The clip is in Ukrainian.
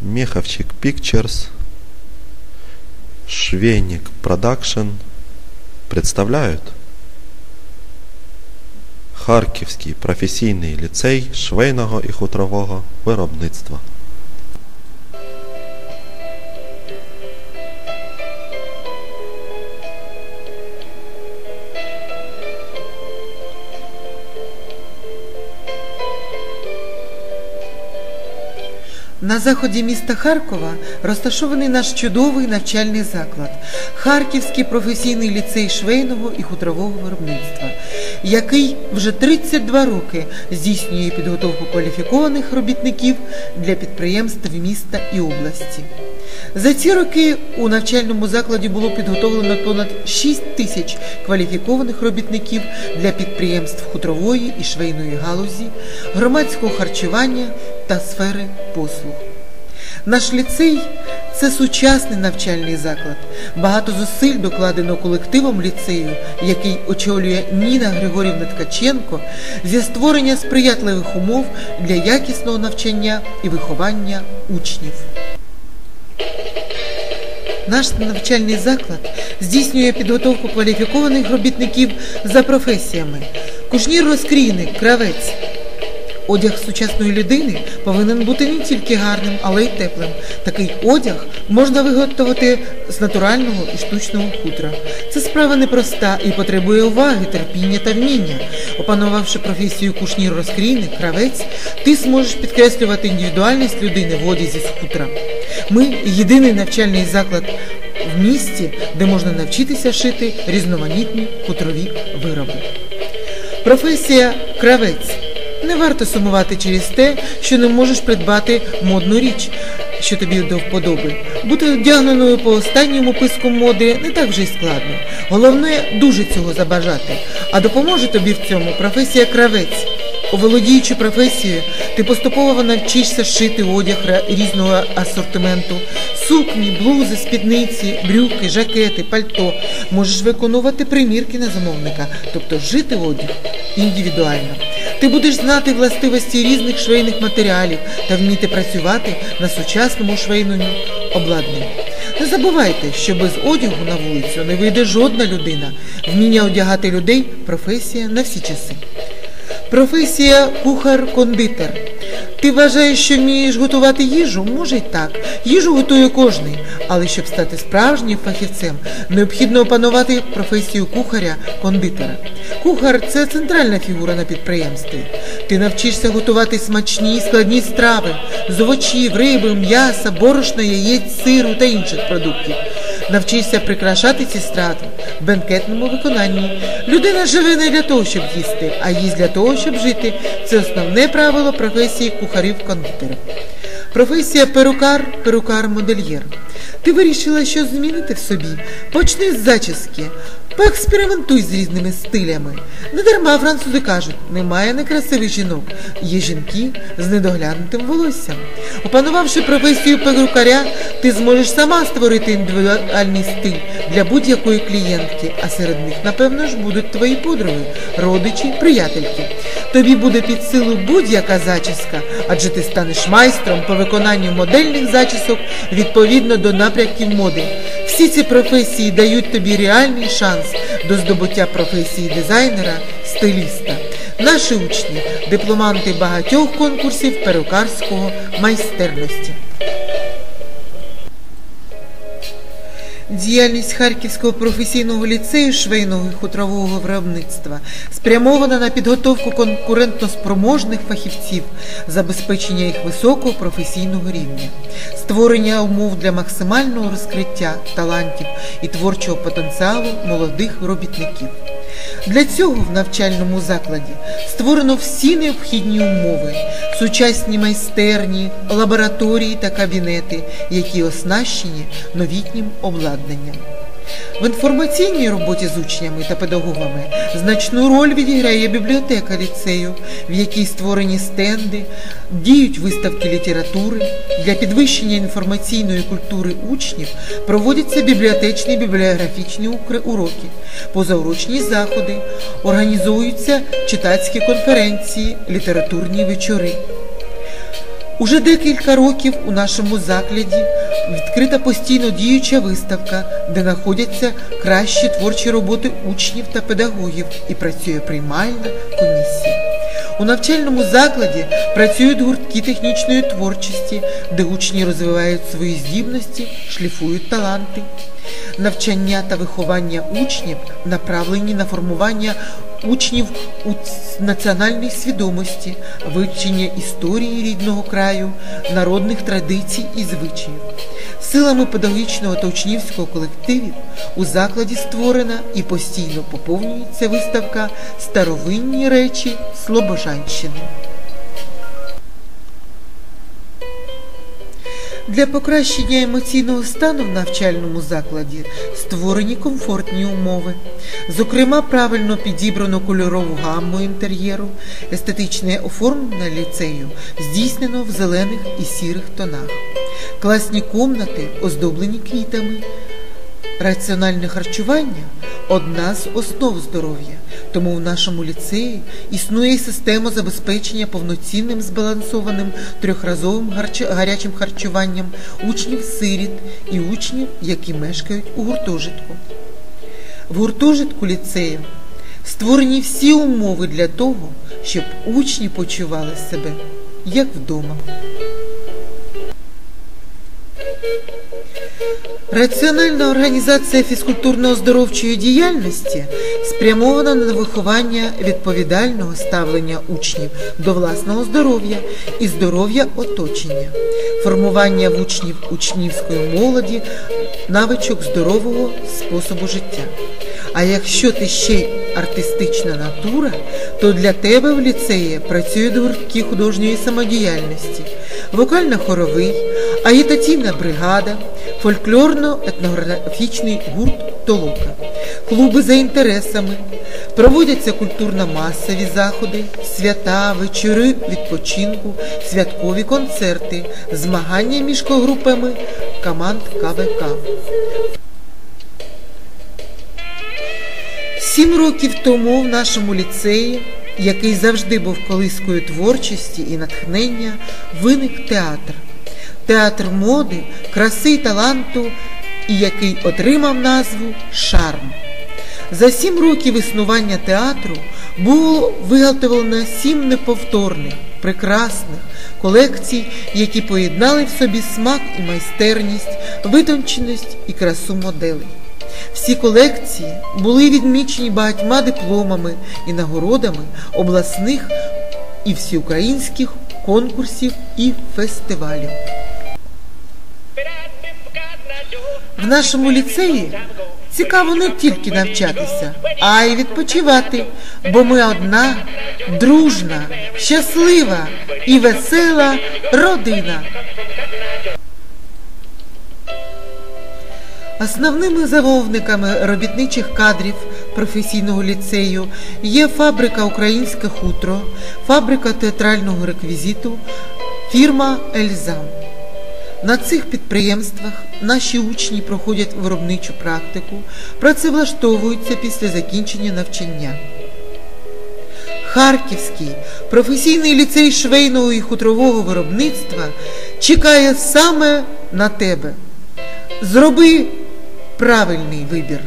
Меховчик Pictures, Швейник Продакшн представляют Харківський професійний ліцей швейного і хутрового виробництва. На заході міста Харкова розташований наш чудовий навчальний заклад Харківський професійний ліцей швейного і хутрового виробництва, який вже 32 роки здійснює підготовку кваліфікованих робітників для підприємств міста і області. За ці роки у навчальному закладі було підготовлено понад 6 тисяч кваліфікованих робітників для підприємств хутрової і швейної галузі, громадського харчування та сфери послуг. Наш ліцей це сучасний навчальний заклад. Багато зусиль докладено колективом ліцею, який очолює Ніна Григорівна Ткаченко, зі створення сприятливих умов для якісного навчання і виховання учнів. Наш навчальний заклад здійснює підготовку кваліфікованих робітників за професіями: кушнір розкрійник, кравець. Одяг сучасної людини повинен бути не тільки гарним, але й теплим. Такий одяг можна виготовити з натурального і штучного хутра. Це справа непроста і потребує уваги, терпіння та вміння. Опанувавши професію кушнір розкрійник, кравець, ти зможеш підкреслювати індивідуальність людини в одязі з хутра. Ми єдиний навчальний заклад в місті, де можна навчитися шити різноманітні хутрові вироби. Професія кравець. Не варто сумувати через те, що не можеш придбати модну річ, що тобі до вподоби. Бути одягненою по останньому писку моди не так вже й складно. Головне дуже цього забажати. А допоможе тобі в цьому професія кравець. Оволодіючи професією, ти поступово навчишся шити одяг різного асортименту, сукні, блузи, спідниці, брюки, жакети, пальто. Можеш виконувати примірки на замовника, тобто жити одяг індивідуально. Ти будеш знати властивості різних швейних матеріалів та вміти працювати на сучасному швейному обладнанні. Не забувайте, що без одягу на вулицю не вийде жодна людина. Вміння одягати людей професія на всі часи. Професія кухар-кондитер. Ти вважаєш, що вмієш готувати їжу? Може й так. Їжу готує кожний. Але щоб стати справжнім фахівцем, необхідно опанувати професію кухаря-кондитера. Кухар це центральна фігура на підприємстві. Ти навчишся готувати смачні і складні страви з овочів, риби, м'яса, борошна, яєць, сиру та інших продуктів. Навчишся прикрашати ці страти в бенкетному виконанні. Людина живе не для того, щоб їсти, а їсть для того, щоб жити. Це основне правило професії кухарів-кондитерів. Професія перукар, перукар-модельєр. Ти вирішила щось змінити в собі. Почни з зачіски. Поекспериментуй з різними стилями. Не дарма французи кажуть, немає некрасивих жінок, є жінки з недоглянутим волоссям. Опанувавши професію перукаря, ти зможеш сама створити індивідуальний стиль для будь-якої клієнтки, а серед них, напевно ж, будуть твої подруги, родичі, приятельки. Тобі буде під силу будь-яка зачіска, адже ти станеш майстром по виконанню модельних зачісок відповідно до напрямків моди. Всі ці професії дають тобі реальний шанс до здобуття професії дизайнера, стиліста. Наші учні дипломанти багатьох конкурсів перукарського майстерності. Діяльність Харківського професійного ліцею швейного і хутрового виробництва спрямована на підготовку конкурентноспроможних фахівців, забезпечення їх високого професійного рівня, створення умов для максимального розкриття талантів і творчого потенціалу молодих робітників. Для цього в навчальному закладі створено всі необхідні умови, сучасні майстерні, лабораторії та кабінети, які оснащені новітнім обладнанням. В інформаційній роботі з учнями та педагогами значну роль відіграє бібліотека ліцею, в якій створені стенди, діють виставки літератури. Для підвищення інформаційної культури учнів проводяться бібліотечні бібліографічні уроки, позаурочні заходи, організуються читацькі конференції, літературні вечори. Уже декілька років у нашому закладі відкрита постійно діюча виставка, де знаходяться кращі творчі роботи учнів та педагогів і працює приймальна комісія. У навчальному закладі працюють гуртки технічної творчості, де учні розвивають свої здібності, шліфують таланти. Навчання та виховання учнів направлені на формування учнів у національній свідомості, вивчення історії рідного краю, народних традицій і звичаїв. Силами педагогічного та учнівського колективів у закладі створена і постійно поповнюється виставка Старовинні речі Слобожанщини. Для покращення емоційного стану в навчальному закладі створені комфортні умови, зокрема, правильно підібрану кольорову гамму інтер'єру, естетичне оформлення ліцею здійснено в зелених і сірих тонах, класні комнати оздоблені квітами. Раціональне харчування одна з основ здоров'я, тому в нашому ліцеї існує система забезпечення повноцінним збалансованим трьохразовим гарячим харчуванням учнів сиріт і учнів, які мешкають у гуртожитку. В гуртожитку ліцею створені всі умови для того, щоб учні почували себе як вдома. Раціональна організація фізкультурно-оздоровчої діяльності спрямована на виховання відповідального ставлення учнів до власного здоров'я і здоров'я оточення, формування в учнів учнівської молоді, навичок здорового способу життя. А якщо ти ще й артистична натура, то для тебе в ліцеї працюють гуртки художньої самодіяльності, вокально-хоровий, агітаційна бригада, фольклорно-етнографічний гурт Толока, клуби за інтересами, проводяться культурно-масові заходи, свята, вечори відпочинку, святкові концерти, змагання між групами команд КВК. Сім років тому в нашому ліцеї, який завжди був колискою творчості і натхнення, виник театр, театр моди, краси й таланту, і який отримав назву Шарм. За сім років існування театру було виготовлено сім неповторних, прекрасних колекцій, які поєднали в собі смак і майстерність, витонченість і красу моделей. Всі колекції були відмічені багатьма дипломами і нагородами обласних і всеукраїнських конкурсів і фестивалів. В нашому ліцеї цікаво не тільки навчатися, а й відпочивати, бо ми одна дружна, щаслива і весела родина. Основними замовниками робітничих кадрів професійного ліцею є фабрика Українське хутро, фабрика театрального реквізиту, фірма Ельзам. На цих підприємствах наші учні проходять виробничу практику, працевлаштовуються після закінчення навчання. Харківський професійний ліцей швейного і хутрового виробництва чекає саме на тебе. Зроби правильний вибір.